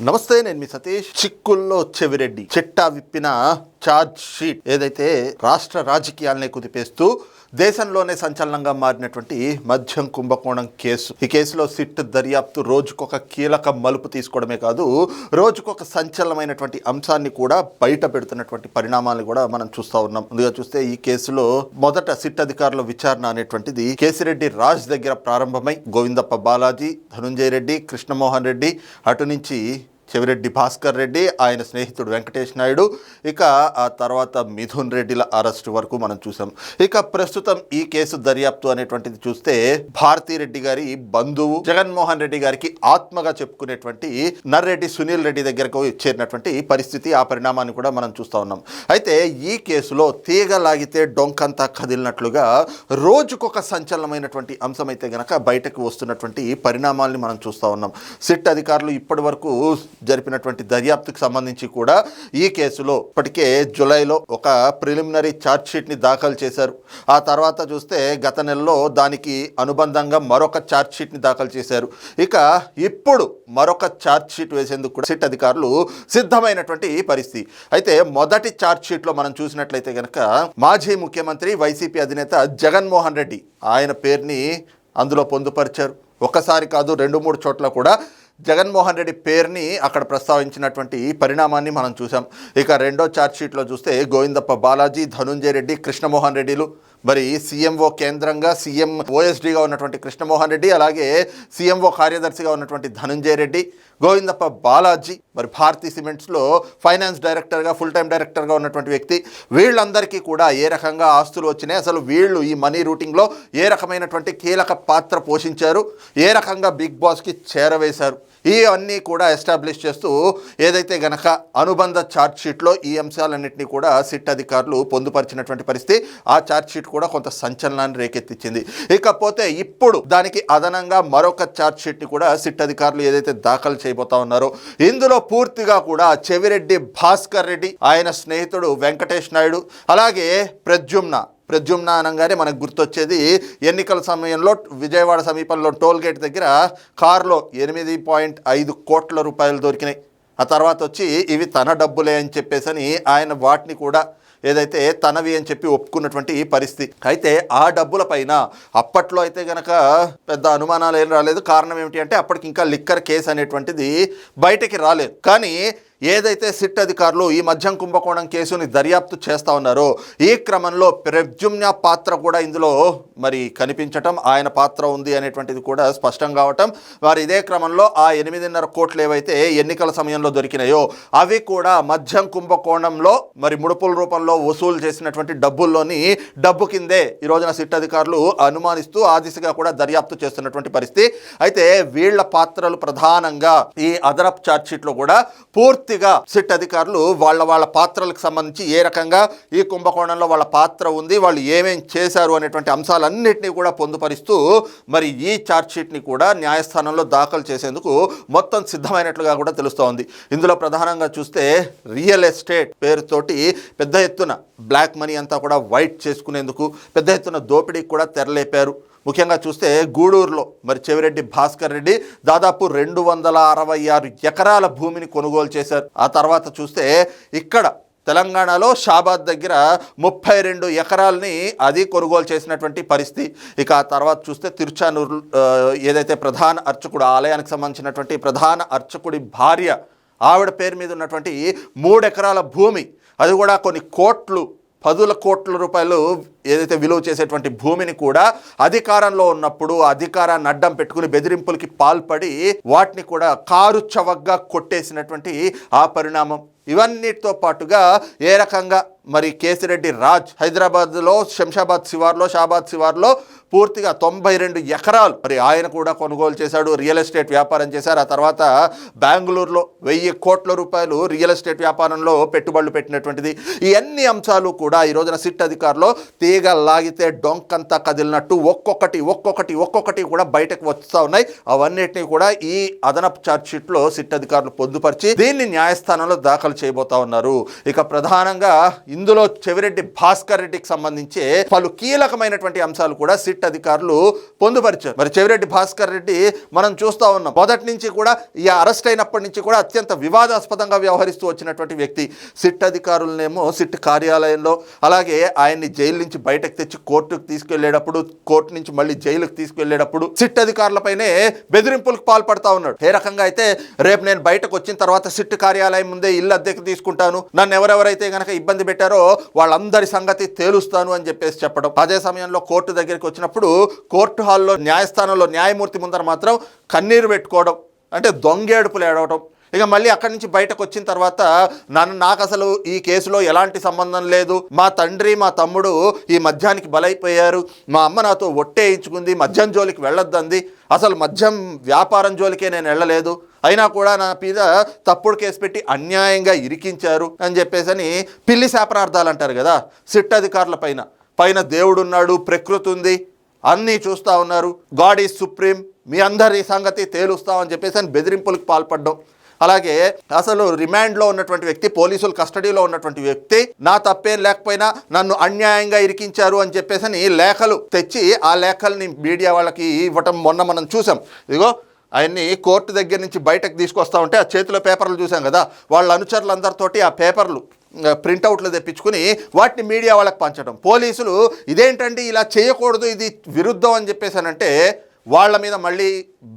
నమస్తే నేను మీ సతీష్. చిక్కుల్లో చెవిరెడ్డి. చిట్టా విప్పిన ఛార్జ్ షీట్ ఏదైతే రాష్ట్ర రాజకీయాలనే కుదిపేస్తూ దేశంలోనే సంచలనంగా మారినటువంటి మద్యం కుంభకోణం కేసు. ఈ కేసులో సిట్ దర్యాప్తు రోజుకొక కీలక మలుపు తీసుకోవడమే కాదు రోజుకొక సంచలనమైనటువంటి అంశాన్ని కూడా బయట పెడుతున్నటువంటి పరిణామాలు కూడా మనం చూస్తూ ఉన్నాం. ముందుగా చూస్తే ఈ కేసులో మొదట సిట్ అధికారుల విచారణ అనేటువంటిది కేసిరెడ్డి రాజ్ దగ్గర ప్రారంభమై గోవిందప్ప బాలాజీ ధనుంజయ రెడ్డి కృష్ణమోహన్ రెడ్డి అటు నుంచి చెవిరెడ్డి భాస్కర్ రెడ్డి ఆయన స్నేహితుడు వెంకటేష్ నాయుడు. ఇక ఆ తర్వాత మిథున్ రెడ్డిల అరెస్టు వరకు మనం చూసాం. ఇక ప్రస్తుతం ఈ కేసు దర్యాప్తు అనేటువంటిది చూస్తే భారతీ రెడ్డి గారి బంధువు జగన్మోహన్ రెడ్డి గారికి ఆత్మగా చెప్పుకునేటువంటి నర్రెడ్డి సునీల్ రెడ్డి దగ్గరకు చేరినటువంటి పరిస్థితి ఆ పరిణామాన్ని కూడా మనం చూస్తూ ఉన్నాం. అయితే ఈ కేసులో తీగ లాగితే డొంకంతా కదిలినట్లుగా రోజుకొక సంచలనమైనటువంటి అంశం అయితే గనక బయటకు వస్తున్నటువంటి పరిణామాల్ని మనం చూస్తూ ఉన్నాం. సిట్ అధికారులు ఇప్పటి వరకు జరిపినటువంటి దర్యాప్తుకు సంబంధించి కూడా ఈ కేసులో ఇప్పటికే జూలైలో ఒక ప్రిలిమినరీ ఛార్జ్ షీట్ని దాఖలు చేశారు. ఆ తర్వాత చూస్తే గత నెలలో దానికి అనుబంధంగా మరొక ఛార్జ్ షీట్ని దాఖలు చేశారు. ఇక ఇప్పుడు మరొక ఛార్జ్ షీట్ వేసేందుకు కూడా సిట్ అధికారులు సిద్ధమైనటువంటి పరిస్థితి. అయితే మొదటి ఛార్జ్ షీట్లో మనం చూసినట్లయితే కనుక మాజీ ముఖ్యమంత్రి వైసీపీ అధినేత జగన్మోహన్ రెడ్డి ఆయన పేరుని అందులో పొందుపరిచారు. ఒకసారి కాదు రెండు మూడు చోట్ల కూడా జగన్మోహన్ రెడ్డి పేరుని అక్కడ ప్రస్తావించినటువంటి పరిణామాన్ని మనం చూసాం ఇక రెండో ఛార్జ్ షీట్లో చూస్తే గోవిందప్ప బాలాజీ ధనుంజయ రెడ్డి కృష్ణమోహన్ రెడ్డిలు మరి సీఎంఓ కేంద్రంగా సీఎం ఓఎస్డీగా ఉన్నటువంటి కృష్ణమోహన్ రెడ్డి అలాగే సీఎంఓ కార్యదర్శిగా ఉన్నటువంటి ధనంజయ రెడ్డి గోవిందప్ప బాలాజీ మరి భారతీ సిమెంట్స్లో ఫైనాన్స్ డైరెక్టర్గా ఫుల్ టైం డైరెక్టర్గా ఉన్నటువంటి వ్యక్తి. వీళ్ళందరికీ కూడా ఏ రకంగా ఆస్తులు వచ్చినాయి? అసలు వీళ్ళు ఈ మనీ రూటింగ్లో ఏ రకమైనటువంటి కీలక పాత్ర పోషించారు? ఏ రకంగా బిగ్ బాస్కి చేరవేశారు? ఇవన్నీ కూడా ఎస్టాబ్లిష్ చేస్తూ ఏదైతే గనక అనుబంధ ఛార్జ్ షీట్లో ఈ అంశాలన్నింటినీ కూడా సిట్ అధికారులు పొందుపరిచినటువంటి పరిస్థితి ఆ ఛార్జ్ షీట్ కూడా కొంత సంచలనాన్ని రేకెత్తించింది ఇకపోతే ఇప్పుడు దానికి అదనంగా మరొక ఛార్జ్ షీట్ని కూడా సిట్ అధికారులు ఏదైతే దాఖలు చేయబోతా ఉన్నారో ఇందులో పూర్తిగా కూడా చెవిరెడ్డి భాస్కర్ రెడ్డి ఆయన స్నేహితుడు వెంకటేష్ నాయుడు అలాగే ప్రద్యుమ్న ప్రద్యుమ్న అనగానే మనకు గుర్తొచ్చేది. ఎన్నికల సమయంలో విజయవాడ సమీపంలో టోల్గేట్ దగ్గర కారులో ఎనిమిది పాయింట్ ఐదు కోట్ల రూపాయలు దొరికినాయి. ఆ తర్వాత వచ్చి ఇవి తన డబ్బులే అని చెప్పేసని ఆయన వాటిని కూడా ఏదైతే తనవి అని చెప్పి ఒప్పుకున్నటువంటి పరిస్థితి. అయితే ఆ డబ్బుల పైన అప్పట్లో అయితే గనక పెద్ద అనుమానాలు ఏం రాలేదు. కారణం ఏమిటి అంటే అప్పటికి ఇంకా లిక్కర్ కేసు అనేటువంటిది బయటికి రాలేదు. కానీ ఏదైతే సిట్ అధికారులు ఈ మద్యం కుంభకోణం కేసుని దర్యాప్తు చేస్తా ఉన్నారో ఈ క్రమంలో ప్రజుమ్య పాత్ర కూడా ఇందులో మరి కనిపించటం ఆయన పాత్ర ఉంది అనేటువంటిది కూడా స్పష్టం కావటం వారు ఇదే క్రమంలో ఆ ఎనిమిదిన్నర కోట్లు ఏవైతే ఎన్నికల సమయంలో దొరికినాయో అవి కూడా మద్యం కుంభకోణంలో మరి ముడుపుల రూపంలో వసూలు చేసినటువంటి డబ్బుల్లోని డబ్బు కిందే ఈ రోజున సిట్ అధికారులు అనుమానిస్తూ ఆ దిశగా కూడా దర్యాప్తు చేస్తున్నటువంటి పరిస్థితి. అయితే వీళ్ళ పాత్రలు ప్రధానంగా ఈ అదనపు ఛార్జ్ షీట్లో కూడా పూర్తిగా సిట్ అధికారులు వాళ్ళ వాళ్ళ పాత్రలకు సంబంధించి ఏ రకంగా ఈ కుంభకోణంలో వాళ్ళ పాత్ర ఉంది వాళ్ళు ఏమేం చేశారు అనేటువంటి అంశాలన్నింటినీ కూడా పొందుపరుస్తూ మరి ఈ ఛార్జ్షీట్ని కూడా న్యాయస్థానంలో దాఖలు చేసేందుకు మొత్తం సిద్ధమైనట్లుగా కూడా తెలుస్తోంది ఇందులో ప్రధానంగా చూస్తే రియల్ ఎస్టేట్ పేరుతోటి పెద్ద ఎత్తున బ్లాక్ మనీ అంతా కూడా వైట్ చేసుకునేందుకు పెద్ద ఎత్తున దోపిడీకి కూడా తెరలేపారు. ముఖ్యంగా చూస్తే గూడూరులో మరి చెవిరెడ్డి భాస్కర్ రెడ్డి దాదాపు రెండు వందల అరవై ఆరు ఎకరాల భూమిని కొనుగోలు చేశారు. ఆ తర్వాత చూస్తే ఇక్కడ తెలంగాణలో షాబాద్ దగ్గర ముప్పై రెండు ఎకరాలని అది కొనుగోలు చేసినటువంటి పరిస్థితి. ఇక ఆ తర్వాత చూస్తే తిరుచానూరు ఏదైతే ప్రధాన అర్చకుడు ఆలయానికి సంబంధించినటువంటి ప్రధాన అర్చకుడి భార్య ఆవిడ పేరు మీద ఉన్నటువంటి మూడు ఎకరాల భూమి అది కూడా కొన్ని కోట్లు పదుల కోట్ల రూపాయలు ఏదైతే విలువ చేసేటువంటి భూమిని కూడా అధికారంలో ఉన్నప్పుడు అధికారాన్ని అడ్డం పెట్టుకుని బెదిరింపులకి పాల్పడి వాటిని కూడా కారు చవగ్గా కొట్టేసినటువంటి ఆ పరిణామం. ఇవన్నిటితో పాటుగా ఏ రకంగా మరి కేసిరెడ్డి రాజ్ హైదరాబాద్లో శంషాబాద్ శివార్లో షాబాద్ శివార్లో పూర్తిగా తొంభై రెండు ఎకరాలు మరి ఆయన కూడా కొనుగోలు చేశాడు రియల్ ఎస్టేట్ వ్యాపారం చేశారు. ఆ తర్వాత బెంగళూరులో వెయ్యి కోట్ల రూపాయలు రియల్ ఎస్టేట్ వ్యాపారంలో పెట్టుబడులు పెట్టినటువంటిది. ఈ అన్ని అంశాలు కూడా ఈ రోజున సిట్ అధికారులు తీగ లాగితే డొంకంతా కదిలినట్టు ఒక్కొక్కటి ఒక్కొక్కటి ఒక్కొక్కటి కూడా బయటకు వస్తూ ఉన్నాయి. అవన్నిటిని కూడా ఈ అదనపు ఛార్జ్ షీట్లో సిట్ అధికారులు పొందుపరిచి దీన్ని న్యాయస్థానంలో దాఖలు చేయబోతా ఉన్నారు. ఇక ప్రధానంగా ఇందులో చెవిరెడ్డి భాస్కర్ రెడ్డికి సంబంధించి పలు కీలకమైనటువంటి అంశాలు కూడా సిట్ అధికారులు పొందుపరిచారు. మరి చెవిరెడ్డి భాస్కర్ రెడ్డి మనం చూస్తూ ఉన్నాం. మొదటి నుంచి కూడా ఈ అరెస్ట్ అయినప్పటి నుంచి కూడా అత్యంత వివాదాస్పదంగా వ్యవహరిస్తూ వచ్చినటువంటి వ్యక్తి. సిట్ అధికారులనేమో సిట్ కార్యాలయంలో అలాగే ఆయన్ని జైలు నుంచి బయటకు తెచ్చి కోర్టుకు తీసుకెళ్ళేటప్పుడు కోర్టు నుంచి మళ్ళీ జైలుకు తీసుకెళ్ళేటప్పుడు సిట్ అధికారులపైనే బెదిరింపులకు పాల్పడతా ఉన్నాడు. ఏ రకంగా అయితే రేపు నేను బయటకు వచ్చిన తర్వాత సిట్ కార్యాలయం ముందే ఇల్లు అద్దెకు తీసుకుంటాను నన్ను ఎవరెవరైతే గనక ఇబ్బంది పెట్టారో వాళ్ళందరి సంగతి తేలుస్తాను అని చెప్పేసి చెప్పడం. అదే సమయంలో కోర్టు దగ్గరికి వచ్చినప్పుడు కోర్టు హాల్లో న్యాయస్థానంలో న్యాయమూర్తి ముందర మాత్రం కన్నీరు పెట్టుకోవడం అంటే దొంగేడుపులు ఏడవటం ఇక మళ్ళీ అక్కడి నుంచి బయటకు వచ్చిన తర్వాత నన్ను నాకు అసలు ఈ కేసులో ఎలాంటి సంబంధం లేదు. మా తండ్రి మా తమ్ముడు ఈ మద్యానికి బలైపోయారు. మా అమ్మ నాతో ఒట్టేయించుకుంది మద్యం జోలికి వెళ్ళొద్దంది. అసలు మద్యం వ్యాపారం జోలికే నేను వెళ్ళలేదు. అయినా కూడా నా మీద తప్పుడు కేసు పెట్టి అన్యాయంగా ఇరికించారు అని చెప్పేసి అని పిల్లి శాపనార్థాలు అంటారు కదా సిట్ అధికారుల పైన. పైన దేవుడున్నాడు ప్రకృతి ఉంది. అన్నీ చూస్తూ ఉన్నారు. God is supreme. మీ అందరి సంగతి తేలుస్తామని చెప్పేసి అని బెదిరింపులకు పాల్పడ్డం. అలాగే అసలు రిమాండ్లో ఉన్నటువంటి వ్యక్తి పోలీసులు కస్టడీలో ఉన్నటువంటి వ్యక్తి నా తప్పేం లేకపోయినా నన్ను అన్యాయంగా ఇరికించారు అని చెప్పేసి అని లేఖలు తెచ్చి ఆ లేఖల్ని మీడియా వాళ్ళకి ఇవ్వటం మొన్న మనం చూసాం. ఇదిగో ఆయన్ని కోర్టు దగ్గర నుంచి బయటకు తీసుకొస్తా ఉంటే ఆ చేతిలో పేపర్లు చూసాం కదా వాళ్ళ అనుచరులందరితోటి ఆ పేపర్లు ప్రింటౌట్లు తెప్పించుకుని వాటిని మీడియా వాళ్ళకి పంచడం. పోలీసులు ఇదేంటండి ఇలా చేయకూడదు ఇది విరుద్ధం అని చెప్పేసానంటే వాళ్ళ మీద మళ్ళీ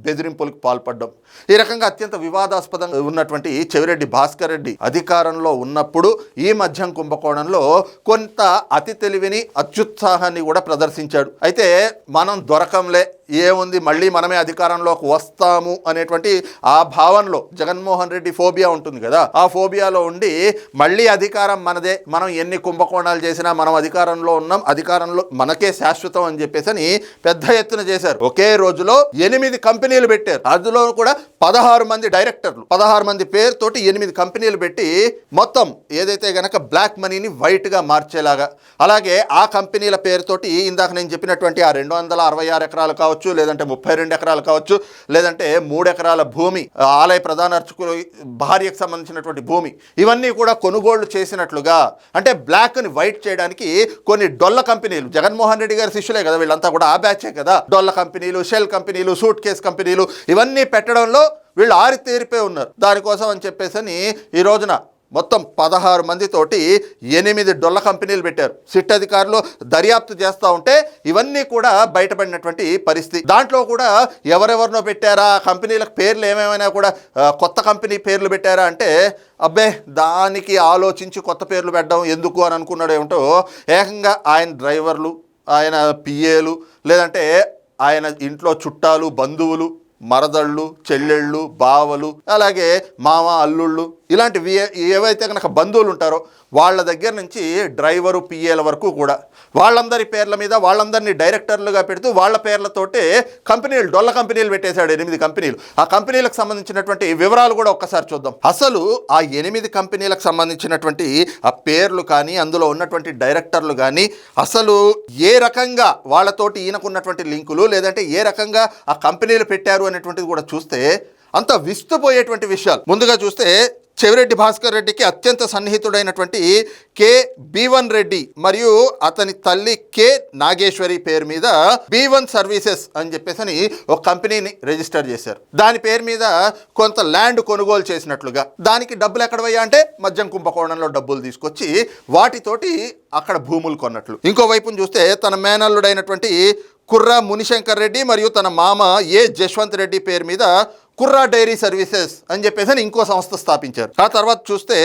బెదిరింపులకు పాల్పడడం. ఈ రకంగా అత్యంత వివాదాస్పదంగా ఉన్నటువంటి చెవిరెడ్డి భాస్కర్ రెడ్డి అధికారంలో ఉన్నప్పుడు ఈ మధ్యం కుంభకోణంలో కొంత అతి తెలివిని అత్యుత్సాహాన్ని కూడా ప్రదర్శించాడు. అయితే మనం దొరకంలే ఏముంది మళ్ళీ మనమే అధికారంలోకి వస్తాము అనేటువంటి ఆ భావనలో జగన్మోహన్ రెడ్డి ఫోబియా ఉంటుంది కదా ఆ ఫోబియాలో ఉండి మళ్ళీ అధికారం మనదే మనం ఎన్ని కుంభకోణాలు చేసినా మనం అధికారంలో ఉన్నాం అధికారంలో మనకే శాశ్వతం అని చెప్పేసి అని పెద్ద ఎత్తున చేశారు. ఒకే రోజులో ఎనిమిది కంపెనీలు పెట్టారు. అందులో కూడా పదహారు మంది డైరెక్టర్లు పదహారు మంది పేరుతోటి ఎనిమిది కంపెనీలు పెట్టి మొత్తం ఏదైతే గనక బ్లాక్ మనీని వైట్గా మార్చేలాగా. అలాగే ఆ కంపెనీల పేరుతోటి ఇందాక నేను చెప్పినటువంటి ఆ రెండు వందల అరవై ఆరు ఎకరాలు కావచ్చు లేదంటే ముప్పై రెండు ఎకరాలు కావచ్చు లేదంటే మూడు ఎకరాల భూమి ఆలయ ప్రధాన అర్చకులు భార్యకు సంబంధించినటువంటి భూమి ఇవన్నీ కూడా కొనుగోళ్ళు చేసినట్లుగా అంటే బ్లాక్ని వైట్ చేయడానికి కొన్ని డొల్ల కంపెనీలు జగన్మోహన్ రెడ్డి గారి శిష్యులే కదా వీళ్ళంతా కూడా ఆ బ్యాచే కదా. డొల్ల కంపెనీలు షెల్ కంపెనీలు సూట్ కేస్ కంపెనీలు ఇవన్నీ పెట్టడంలో వీళ్ళు ఆరితేరిపోయి ఉన్నారు. దానికోసం అని చెప్పేసి ఈ రోజున మొత్తం పదహారు మందితోటి ఎనిమిది డొల్ల కంపెనీలు పెట్టారు. సిట్ అధికారులు దర్యాప్తు చేస్తూ ఉంటే ఇవన్నీ కూడా బయటపడినటువంటి పరిస్థితి. దాంట్లో కూడా ఎవరెవరినో పెట్టారా? ఆ కంపెనీలకు పేర్లు ఏమేమైనా కూడా కొత్త కంపెనీ పేర్లు పెట్టారా అంటే అబ్బే దానికి ఆలోచించి కొత్త పేర్లు పెట్టడం ఎందుకు అని అనుకున్నాడు ఏమిటో ఏకంగా ఆయన డ్రైవర్లు ఆయన పిఏలు లేదంటే ఆయన ఇంట్లో చుట్టాలు బంధువులు మరదళ్ళు చెల్లెళ్ళు బావలు అలాగే మామ అల్లుళ్ళు ఇలాంటివి ఏవైతే కనుక బంధువులు ఉంటారో వాళ్ళ దగ్గర నుంచి డ్రైవరు పిఏల వరకు కూడా వాళ్ళందరి పేర్ల మీద వాళ్ళందరినీ డైరెక్టర్లుగా పెడుతూ వాళ్ళ పేర్లతోటే కంపెనీలు డొల్ల కంపెనీలు పెట్టేశాడు ఎనిమిది కంపెనీలు. ఆ కంపెనీలకు సంబంధించినటువంటి వివరాలు కూడా ఒక్కసారి చూద్దాం. అసలు ఆ ఎనిమిది కంపెనీలకు సంబంధించినటువంటి ఆ పేర్లు కానీ అందులో ఉన్నటువంటి డైరెక్టర్లు కానీ అసలు ఏ రకంగా వాళ్ళతోటి ఈయనకున్నటువంటి లింకులు లేదంటే ఏ రకంగా ఆ కంపెనీలు పెట్టారు అనేటువంటిది కూడా చూస్తే అంత విస్తుపోయేటువంటి విషయాలు. ముందుగా చూస్తే చెవిరెడ్డి భాస్కర్ రెడ్డికి అత్యంత సన్నిహితుడైనటువంటి కె బీవన్ రెడ్డి మరియు అతని తల్లి కె నాగేశ్వరి పేరు మీద బీ వన్ సర్వీసెస్ అని చెప్పేసి అని ఒక కంపెనీని రిజిస్టర్ చేశారు. దాని పేరు మీద కొంత ల్యాండ్ కొనుగోలు చేసినట్లుగా. దానికి డబ్బులు ఎక్కడ పోయా అంటే మద్యం కుంభకోణంలో డబ్బులు తీసుకొచ్చి వాటితోటి అక్కడ భూములు కొన్నట్లు. ఇంకోవైపు చూస్తే తన మేనల్లుడైనటువంటి కుర్రా మునిశంకర్ రెడ్డి మరియు తన మామ ఏ జశ్వంత్ రెడ్డి పేరు మీద కుర్రా డైరీ సర్వీసెస్ అని చెప్పేసి అని ఇంకో సంస్థ స్థాపించారు. ఆ తర్వాత చూస్తే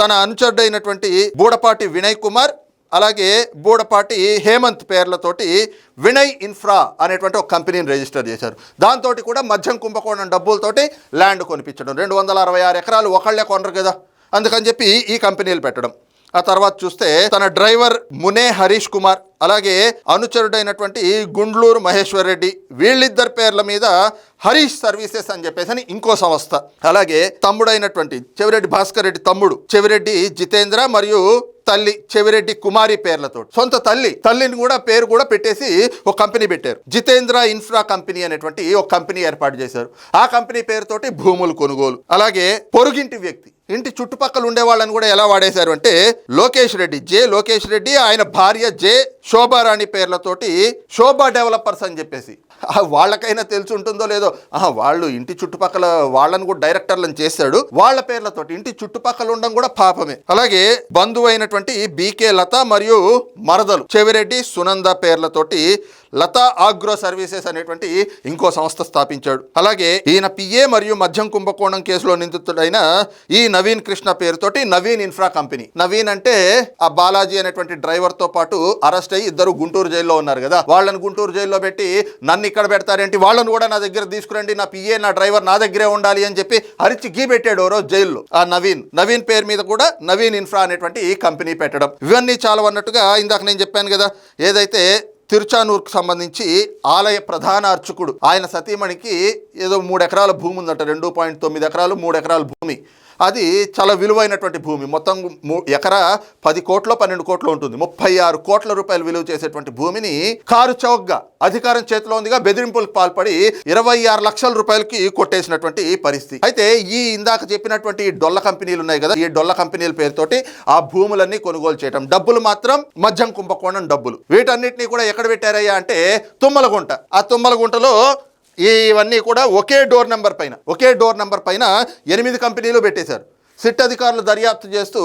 తన అనుచరుడైనటువంటి బూడపాటి వినయ్ కుమార్ అలాగే బూడపాటి హేమంత్ పేర్లతోటి వినయ్ ఇన్ఫ్రా అనేటువంటి ఒక కంపెనీని రిజిస్టర్ చేశారు. దాంతో కూడా మధ్యం కుంభకోణం డబ్బులతోటి ల్యాండ్ కొనిపించడం. రెండు వందల అరవై ఆరు ఎకరాలు ఒకళ్ళే కొనరు కదా. అందుకని చెప్పి ఈ కంపెనీలు పెట్టడం. ఆ తర్వాత చూస్తే తన డ్రైవర్ మునే హరీష్ కుమార్ అలాగే అనుచరుడైనటువంటి గుండ్లూరు మహేశ్వర్ రెడ్డి వీళ్ళిద్దరి పేర్ల మీద హరీష్ సర్వీసెస్ అని చెప్పేసి అని ఇంకో సంస్థ. అలాగే తమ్ముడైనటువంటి చెవిరెడ్డి భాస్కర్ రెడ్డి తమ్ముడు చెవిరెడ్డి జితేంద్ర మరియు తల్లి చెవిరెడ్డి కుమారి పేర్లతో. సొంత తల్లి తల్లిని కూడా పేరు కూడా పెట్టేసి ఒక కంపెనీ పెట్టారు. జితేంద్ర ఇన్ఫ్రా కంపెనీ అనేటువంటి ఒక కంపెనీ ఏర్పాటు చేశారు. ఆ కంపెనీ పేరుతోటి భూములు కొనుగోలు. అలాగే పొరుగింటి వ్యక్తి ఇంటి చుట్టుపక్కల ఉండే వాళ్ళని కూడా ఎలా వాడేశారు అంటే లోకేష్ రెడ్డి జే లోకేష్ రెడ్డి ఆయన భార్య జే శోభారాణి పేర్లతోటి శోభా డెవలపర్స్ అని చెప్పేసి. వాళ్ళకైనా తెలిసి ఉంటుందో లేదో ఆహా, వాళ్ళు ఇంటి చుట్టుపక్కల వాళ్ళని కూడా డైరెక్టర్లను చేశాడు. వాళ్ళ పేర్లతోటి ఇంటి చుట్టుపక్కల ఉండడం కూడా పాపమే. అలాగే బంధువు అయినటువంటి బీకే లత మరియు మరదలు చెవిరెడ్డి సునంద పేర్లతోటి లతా ఆగ్రో సర్వీసెస్ అనేటువంటి ఇంకో సంస్థ స్థాపించాడు. అలాగే ఈయన పిఏ మరియు మద్యం కుంభకోణం కేసులో నిందితుడైన ఈ నవీన్ కృష్ణ పేరుతోటి నవీన్ ఇన్ఫ్రా కంపెనీ. నవీన్ అంటే ఆ బాలాజీ అనేటువంటి డ్రైవర్తో పాటు అరెస్ట్ అయ్యి ఇద్దరు గుంటూరు జైల్లో ఉన్నారు కదా. వాళ్ళని గుంటూరు జైల్లో పెట్టి నన్ను ఇక్కడ పెడతారేంటి? వాళ్ళని కూడా నా దగ్గర తీసుకురండి. నా పిఏ నా డ్రైవర్ నా దగ్గరే ఉండాలి అని చెప్పి అరిచి గీ పెట్టాడు రోజు జైల్లో ఆ నవీన్. నవీన్ పేరు మీద కూడా నవీన్ ఇన్ఫ్రా అనేటువంటి కంపెనీ పెట్టడం. ఇవన్నీ చాలా అన్నట్టుగా ఇందాక నేను చెప్పాను కదా. ఏదైతే తిరుచానూర్కు సంబంధించి ఆలయ ప్రధాన అర్చకుడు. ఆయన సతీమణికి ఏదో మూడు ఎకరాల భూమి ఉందట రెండు పాయింట్ తొమ్మిది ఎకరాలు మూడు ఎకరాల భూమి. అది చాలా విలువైనటువంటి భూమి. మొత్తం మూ ఎకరా పది కోట్ల పన్నెండు కోట్లు ఉంటుంది. ముప్పై ఆరు కోట్ల రూపాయలు విలువ చేసేటువంటి భూమిని కారు చౌక్గా అధికారం చేతిలో ఉందిగా బెదిరింపులకు పాల్పడి ఇరవై ఆరు లక్షల రూపాయలకి కొట్టేసినటువంటి పరిస్థితి. అయితే ఈ ఇందాక చెప్పినటువంటి డొల్ల కంపెనీలు ఉన్నాయి కదా ఈ డొల్ల కంపెనీల పేరుతోటి ఆ భూములన్నీ కొనుగోలు చేయటం. డబ్బులు మాత్రం మద్యం కుంభకోణం డబ్బులు. వీటన్నిటిని కూడా ఎక్కడ పెట్టారయ్యా అంటే తుమ్మలగుంట. ఆ తుమ్మలగుంటలో ఇవన్నీ కూడా ఒకే డోర్ నెంబర్ పైన ఒకే డోర్ నెంబర్ పైన ఎనిమిది కంపెనీలు పెట్టేశారు. సిట్ అధికారులు దర్యాప్తు చేస్తూ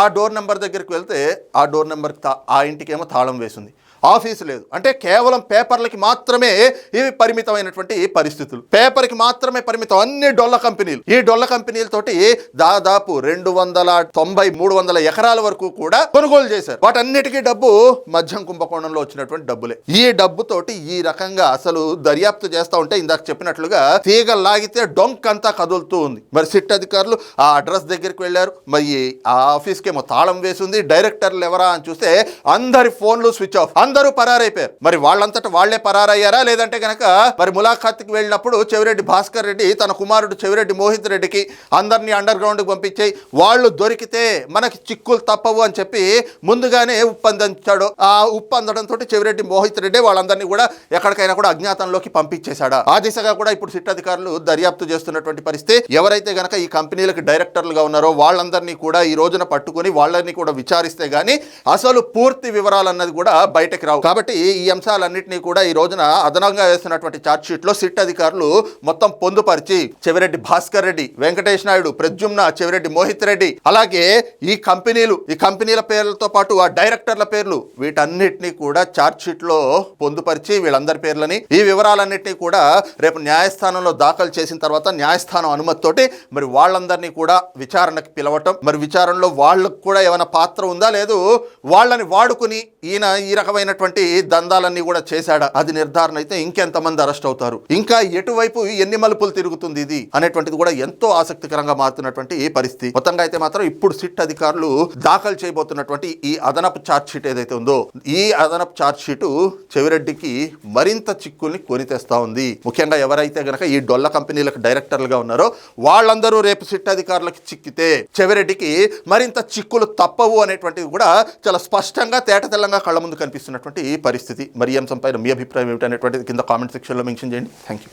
ఆ డోర్ నెంబర్ దగ్గరికి వెళ్తే ఆ డోర్ నెంబర్కి తా ఆ ఇంటికేమో తాళం వేసింది. ఆఫీసు లేదు. అంటే కేవలం పేపర్లకి మాత్రమే ఇవి పరిమితమైనటువంటి పరిస్థితులు. పేపర్కి మాత్రమే పరిమితం అన్ని డొల్ల కంపెనీలు. ఈ డొల్ల కంపెనీలతోటి దాదాపు రెండు వందల తొంభై మూడు వందల ఎకరాల వరకు కూడా కొనుగోలు చేశారు. వాటన్నిటికీ డబ్బు మధ్యం కుంభకోణంలో వచ్చినటువంటి డబ్బులే. ఈ డబ్బుతోటి ఈ రకంగా అసలు దర్యాప్తు చేస్తా ఉంటే ఇందాక చెప్పినట్లుగా తీగ లాగితే డొంక్ అంతా కదులుతూ ఉంది. మరి సిట్ అధికారులు ఆ అడ్రస్ దగ్గరికి వెళ్ళారు. మరి ఆ ఆఫీస్కి ఏమో తాళం వేసింది డైరెక్టర్లు ఎవరా అని చూస్తే అందరి ఫోన్లు స్విచ్ ఆఫ్. అందరూ పరారైపోయారు. మరి వాళ్ళంతట వాళ్ళే పరారయ్యారా? లేదంటే గనక మరి ములాఖాత్కి వెళ్ళినప్పుడు చెవిరెడ్డి భాస్కర్ రెడ్డి తన కుమారుడు చెవిరెడ్డి మోహిత్ రెడ్డికి అందరినీ అండర్ గ్రౌండ్కి పంపించాయి. వాళ్ళు దొరికితే మనకి చిక్కులు తప్పవు అని చెప్పి ముందుగానే ఉప్పు అందించాడు. ఆ ఉప్పు అందడంతో చెవిరెడ్డి మోహిత్ రెడ్డి వాళ్ళందరినీ కూడా ఎక్కడికైనా కూడా అజ్ఞాతంలోకి పంపించేశాడు. ఆ దిశగా కూడా ఇప్పుడు సిట్ అధికారులు దర్యాప్తు చేస్తున్నటువంటి పరిస్థితి. ఎవరైతే గనక ఈ కంపెనీలకు డైరెక్టర్లుగా ఉన్నారో వాళ్ళందరినీ కూడా ఈ రోజున పట్టుకొని వాళ్ళని కూడా విచారిస్తే గానీ అసలు పూర్తి వివరాలన్నది కూడా బయటకు రావు. కాబట్టి ఈ అంశాలన్నింటినీ కూడా ఈ రోజున అదనంగా వేస్తున్నటువంటి ఛార్జ్లో సిట్ అధికారులు మొత్తం పొందుపరిచి చెవిరెడ్డి భాస్కర్ రెడ్డి వెంకటేష్ నాయుడు ప్రద్యుమ్న చెవిరెడ్డి మోహిత్ రెడ్డి అలాగే ఈ కంపెనీలు ఈ కంపెనీల పేర్లతో పాటు ఆ డైరెక్టర్ల పేర్లు వీటన్నిటినీ కూడా ఛార్జ్లో పొందుపరిచి వీళ్ళందరి పేర్లని ఈ వివరాలన్నింటినీ కూడా రేపు న్యాయస్థానంలో దాఖలు చేసిన తర్వాత న్యాయస్థానం అనుమతితోటి మరి వాళ్ళందరినీ కూడా విచారణకు పిలవటం. మరి విచారణలో వాళ్ళకు కూడా ఏమైనా పాత్ర ఉందా? లేదు. వాళ్ళని వాడుకుని ఈయన ఈ రకమైన రకమైనటువంటి దందాలన్నీ కూడా చేశాడా? అది నిర్ధారణ అయితే ఇంకెంతమంది అరెస్ట్ అవుతారు? ఇంకా ఎటువైపు ఎన్ని మలుపులు తిరుగుతుంది ఇది? అనేటువంటిది కూడా ఎంతో ఆసక్తికరంగా మారుతున్నటువంటి ఈ పరిస్థితి. మొత్తంగా అయితే మాత్రం ఇప్పుడు సిట్ అధికారులు దాఖలు చేయబోతున్నటువంటి ఈ అదనపు ఛార్జ్ షీట్ ఏదైతే ఉందో ఈ అదనపు ఛార్జ్ షీటు చెవిరెడ్డికి మరింత చిక్కుల్ని కొని తెస్తా ఉంది. ముఖ్యంగా ఎవరైతే గనక ఈ డొల్ల కంపెనీలకు డైరెక్టర్లుగా ఉన్నారో వాళ్ళందరూ రేపు సిట్ అధికారులకు చిక్కితే చెవిరెడ్డికి మరింత చిక్కులు తప్పవు అనేటువంటిది కూడా చాలా స్పష్టంగా తేటతెల్లంగా కళ్ళ ముందు కనిపిస్తుంది కనిపిస్తున్నటువంటి ఈ పరిస్థితి. మరి ఈ అంశంపైన మీ అభిప్రాయం ఏమిటనేటువంటిది కింద కామెంట్ సెక్షన్లో మెన్షన్ చేయండి. Thank you